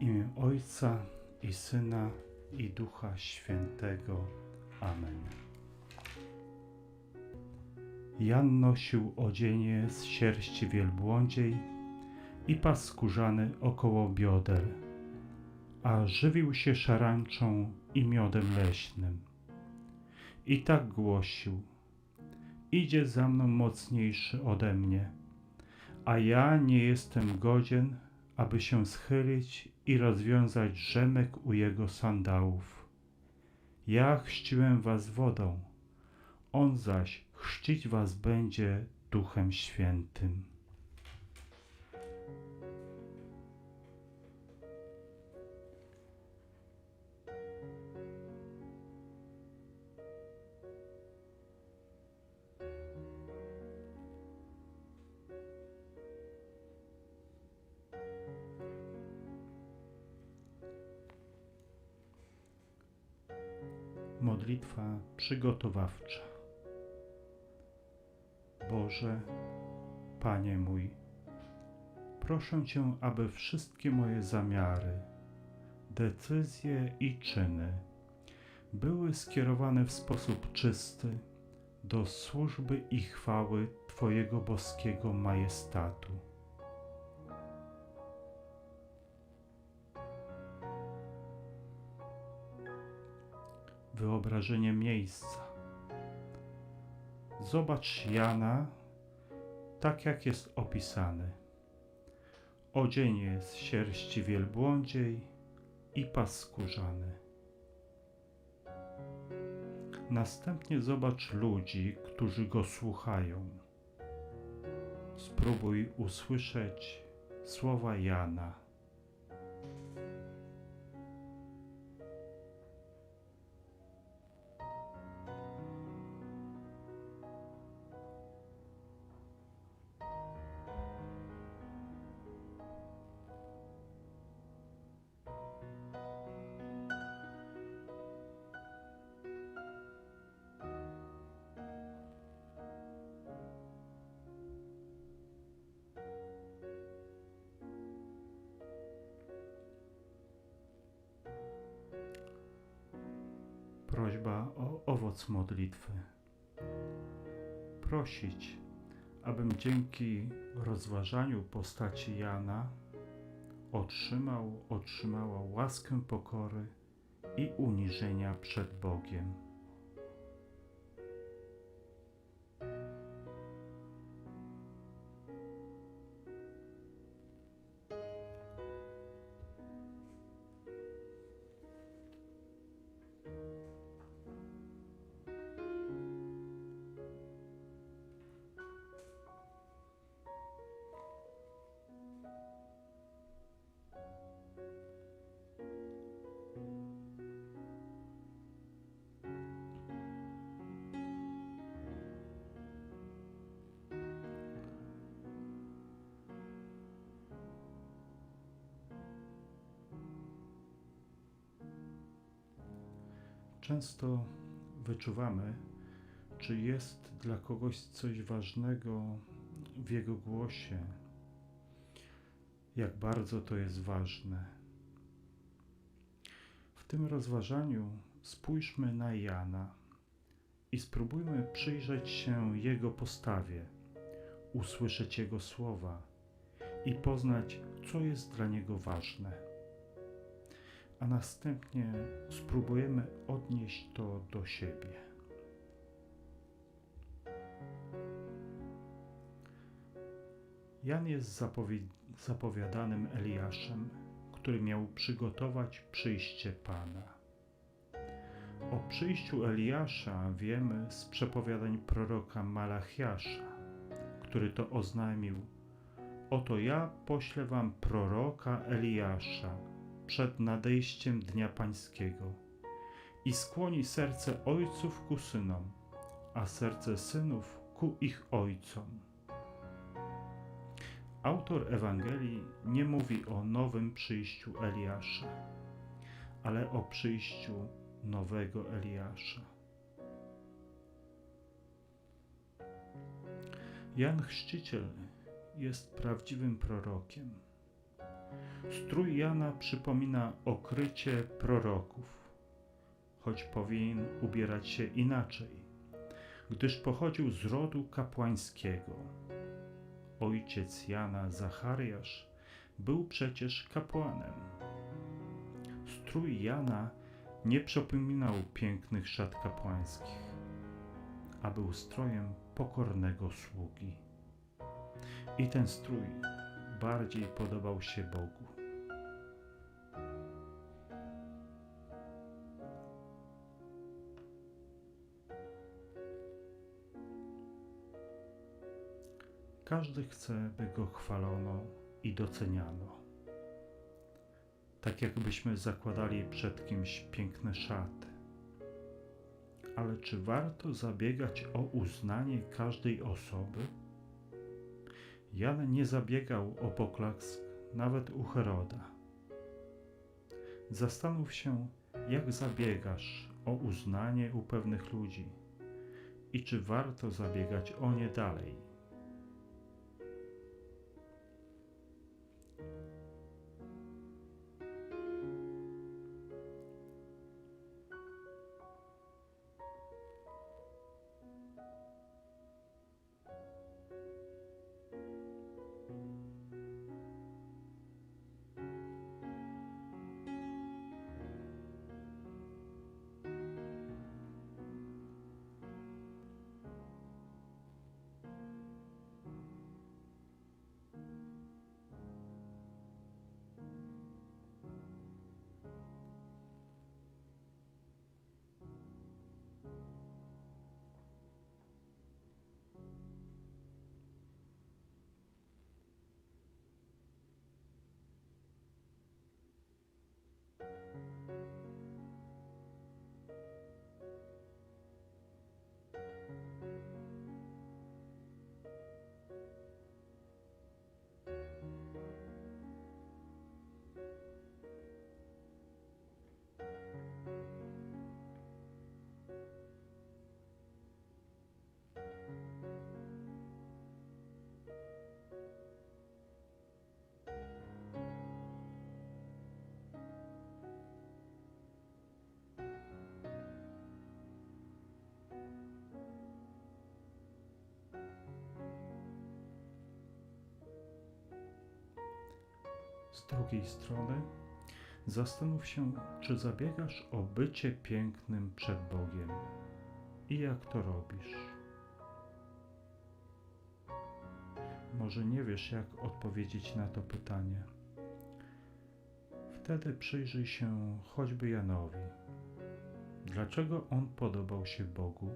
Imię Ojca i Syna i Ducha Świętego. Amen. Jan nosił odzienie z sierści wielbłądziej i pas skórzany około bioder, a żywił się szarańczą i miodem leśnym. I tak głosił: Idzie za mną mocniejszy ode mnie, a ja nie jestem godzien, aby się schylić i rozwiązać rzemek u jego sandałów. Ja chrzciłem was wodą, on zaś chrzcić was będzie Duchem Świętym. Modlitwa przygotowawcza. Boże, Panie mój, proszę Cię, aby wszystkie moje zamiary, decyzje i czyny były skierowane w sposób czysty do służby i chwały Twojego boskiego majestatu. Wyobrażenie miejsca. Zobacz Jana, tak jak jest opisany. Odzienie z sierści wielbłądziej i pas skórzany. Następnie zobacz ludzi, którzy go słuchają. Spróbuj usłyszeć słowa Jana. Prośba o owoc modlitwy. Prosić, abym dzięki rozważaniu postaci Jana otrzymał, otrzymała łaskę pokory i uniżenia przed Bogiem. Często wyczuwamy, czy jest dla kogoś coś ważnego w jego głosie, jak bardzo to jest ważne. W tym rozważaniu spójrzmy na Jana i spróbujmy przyjrzeć się jego postawie, usłyszeć jego słowa i poznać, co jest dla niego ważne a następnie spróbujemy odnieść to do siebie. Jan jest zapowiadanym Eliaszem, który miał przygotować przyjście Pana. O przyjściu Eliasza wiemy z przepowiadań proroka Malachiasza, który to oznajmił: Oto ja poślę wam proroka Eliasza, przed nadejściem Dnia Pańskiego i skłoni serce ojców ku synom, a serce synów ku ich ojcom. Autor Ewangelii nie mówi o nowym przyjściu Eliasza, ale o przyjściu nowego Eliasza. Jan Chrzciciel jest prawdziwym prorokiem Strój Jana przypomina okrycie proroków, choć powinien ubierać się inaczej, gdyż pochodził z rodu kapłańskiego. Ojciec Jana, Zachariasz, był przecież kapłanem. Strój Jana nie przypominał pięknych szat kapłańskich, a był strojem pokornego sługi. I ten strój bardziej podobał się Bogu. Każdy chce, by go chwalono i doceniano. Tak jakbyśmy zakładali przed kimś piękne szaty. Ale czy warto zabiegać o uznanie każdej osoby? Jan nie zabiegał o poklask nawet u Heroda. Zastanów się, jak zabiegasz o uznanie u pewnych ludzi i czy warto zabiegać o nie dalej. Drugiej strony, zastanów się, czy zabiegasz o bycie pięknym przed Bogiem i jak to robisz. Może nie wiesz, jak odpowiedzieć na to pytanie. Wtedy przyjrzyj się choćby Janowi. Dlaczego on podobał się Bogu?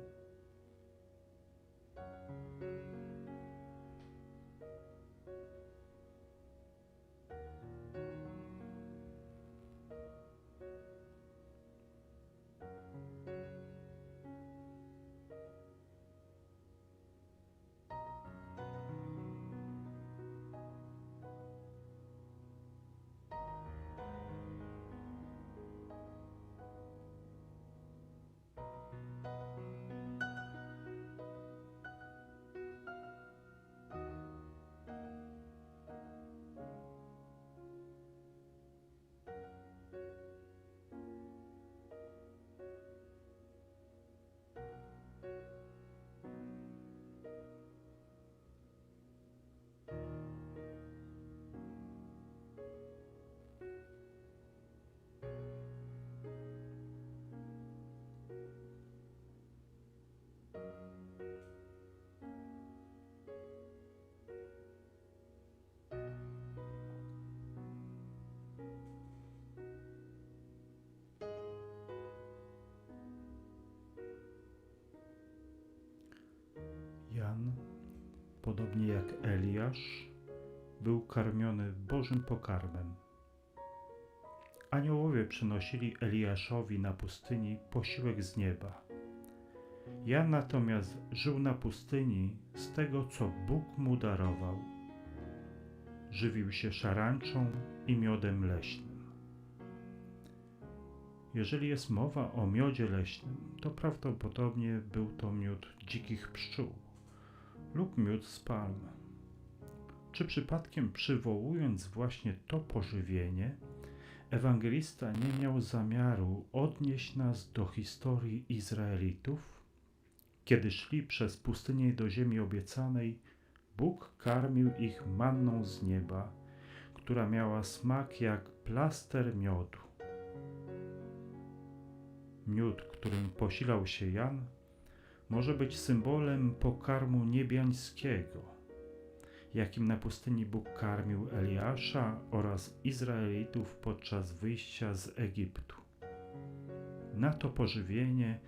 Podobnie jak Eliasz, był karmiony Bożym pokarmem. Aniołowie przynosili Eliaszowi na pustyni posiłek z nieba. Jan natomiast żył na pustyni z tego, co Bóg mu darował. Żywił się szarańczą i miodem leśnym. Jeżeli jest mowa o miodzie leśnym, to prawdopodobnie był to miód dzikich pszczół lub miód z palm. Czy przypadkiem przywołując właśnie to pożywienie, ewangelista nie miał zamiaru odnieść nas do historii Izraelitów? Kiedy szli przez pustynię do ziemi obiecanej, Bóg karmił ich manną z nieba, która miała smak jak plaster miodu. Miód, którym posilał się Jan, może być symbolem pokarmu niebiańskiego, jakim na pustyni Bóg karmił Eliasza oraz Izraelitów podczas wyjścia z Egiptu. Na to pożywienie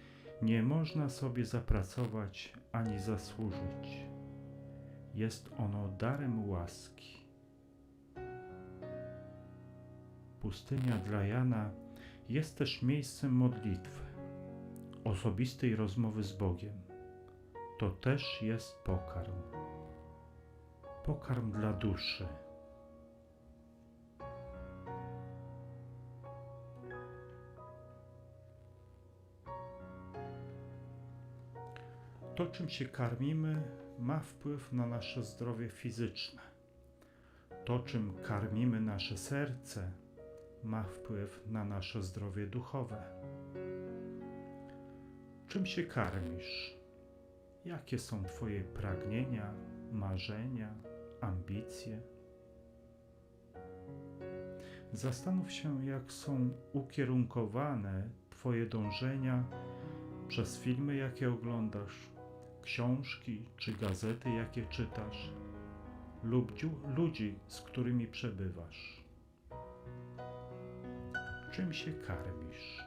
nie można sobie zapracować ani zasłużyć. Jest ono darem łaski. Pustynia dla Jana jest też miejscem modlitwy, osobistej rozmowy z Bogiem. To też jest pokarm. Pokarm dla duszy. To, czym się karmimy, ma wpływ na nasze zdrowie fizyczne. To, czym karmimy nasze serce, ma wpływ na nasze zdrowie duchowe. Czym się karmisz? Jakie są Twoje pragnienia, marzenia, ambicje? Zastanów się, jak są ukierunkowane Twoje dążenia przez filmy, jakie oglądasz, książki czy gazety, jakie czytasz, lub ludzi, z którymi przebywasz czym się karmisz.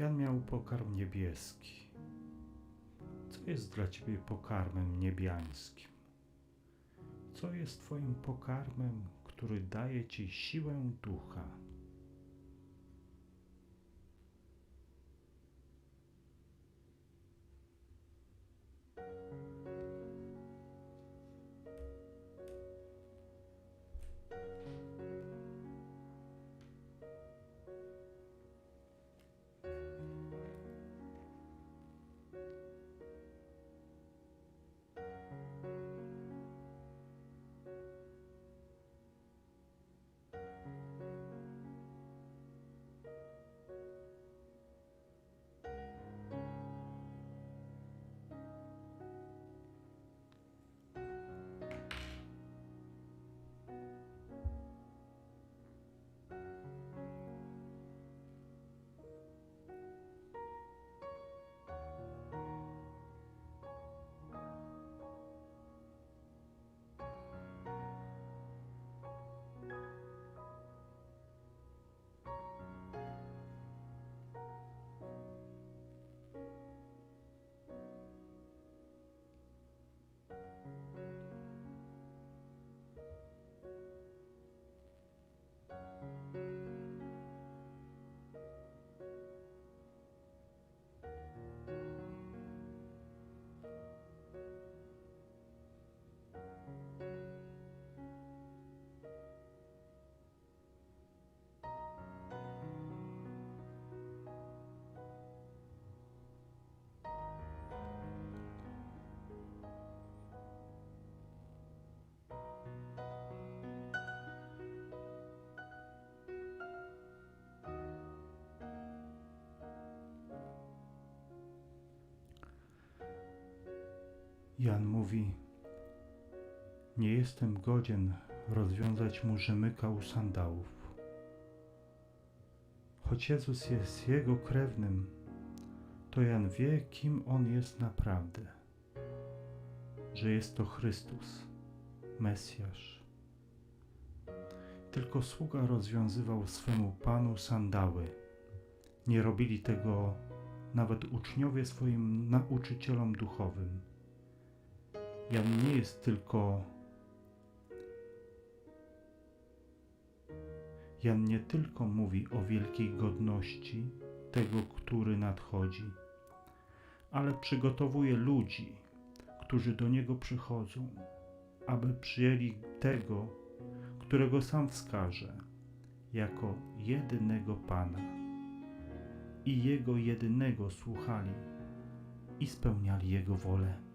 Jan miał pokarm niebieski. Co jest dla ciebie pokarmem niebiańskim? Co jest twoim pokarmem, który daje ci siłę ducha? Jan mówi: Nie jestem godzien rozwiązać mu rzemyka u sandałów. Choć Jezus jest jego krewnym, to Jan wie, kim on jest naprawdę. Że jest to Chrystus, Mesjasz. Tylko sługa rozwiązywał swemu panu sandały. Nie robili tego nawet uczniowie swoim nauczycielom duchowym. Jan nie jest tylko Jan nie tylko mówi o wielkiej godności tego, który nadchodzi, ale przygotowuje ludzi, którzy do niego przychodzą, aby przyjęli tego, którego sam wskaże, jako jedynego Pana i Jego jedynego słuchali i spełniali Jego wolę.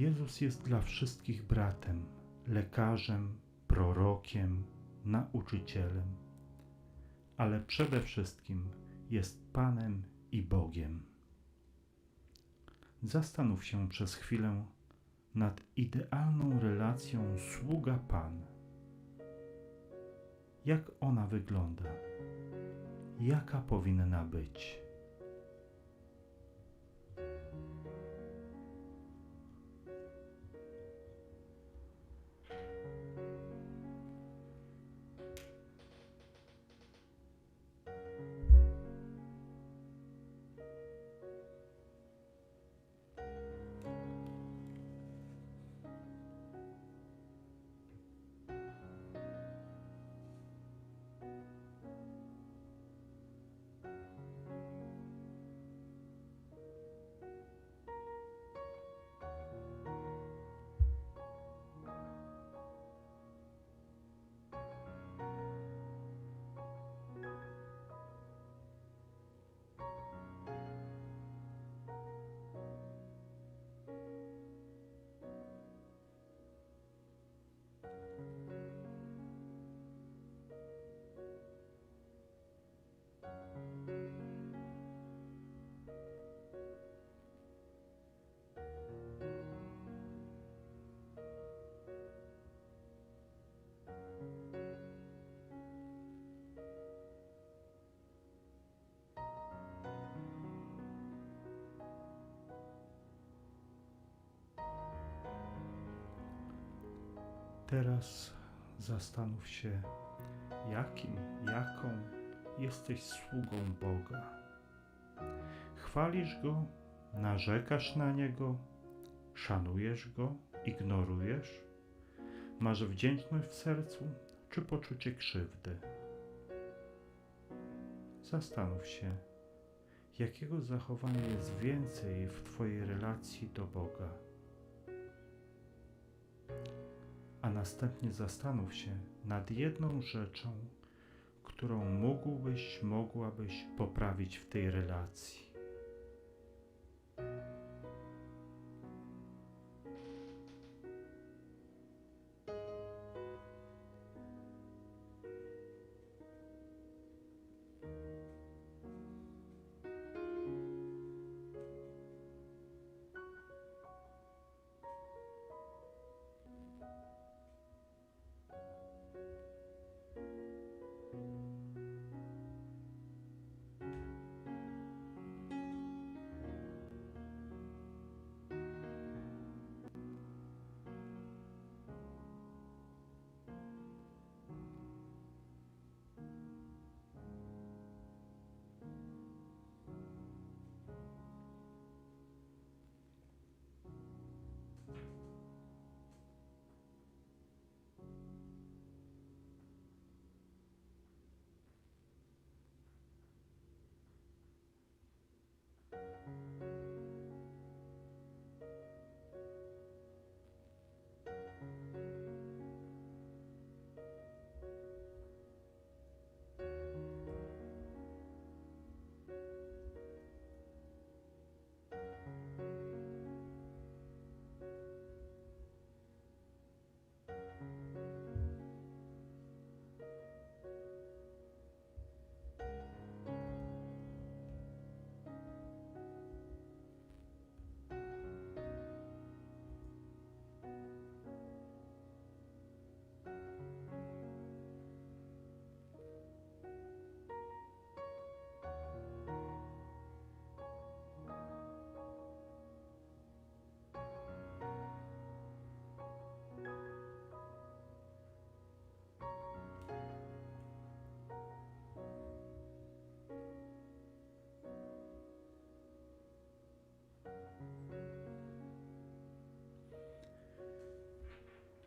Jezus jest dla wszystkich bratem, lekarzem, prorokiem, nauczycielem, ale przede wszystkim jest Panem i Bogiem. Zastanów się przez chwilę nad idealną relacją sługa-Pan. Jak ona wygląda? Jaka powinna być? Teraz zastanów się, jakim, jaką jesteś sługą Boga. Chwalisz Go, narzekasz na Niego, szanujesz Go, ignorujesz? Masz wdzięczność w sercu czy poczucie krzywdy? Zastanów się, jakiego zachowania jest więcej w Twojej relacji do Boga a następnie zastanów się nad jedną rzeczą, którą mógłbyś, mogłabyś poprawić w tej relacji.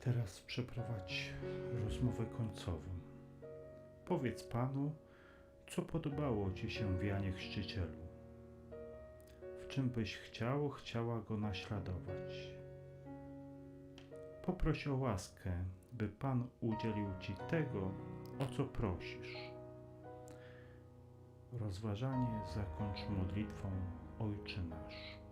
Teraz przeprowadź rozmowę końcową. Powiedz Panu, co podobało Ci się w Janie Chrzcicielu. W czym byś chciał, chciała Go naśladować. Poproś o łaskę, by Pan udzielił Ci tego, o co prosisz. Rozważanie zakończ modlitwą Ojcze nasz.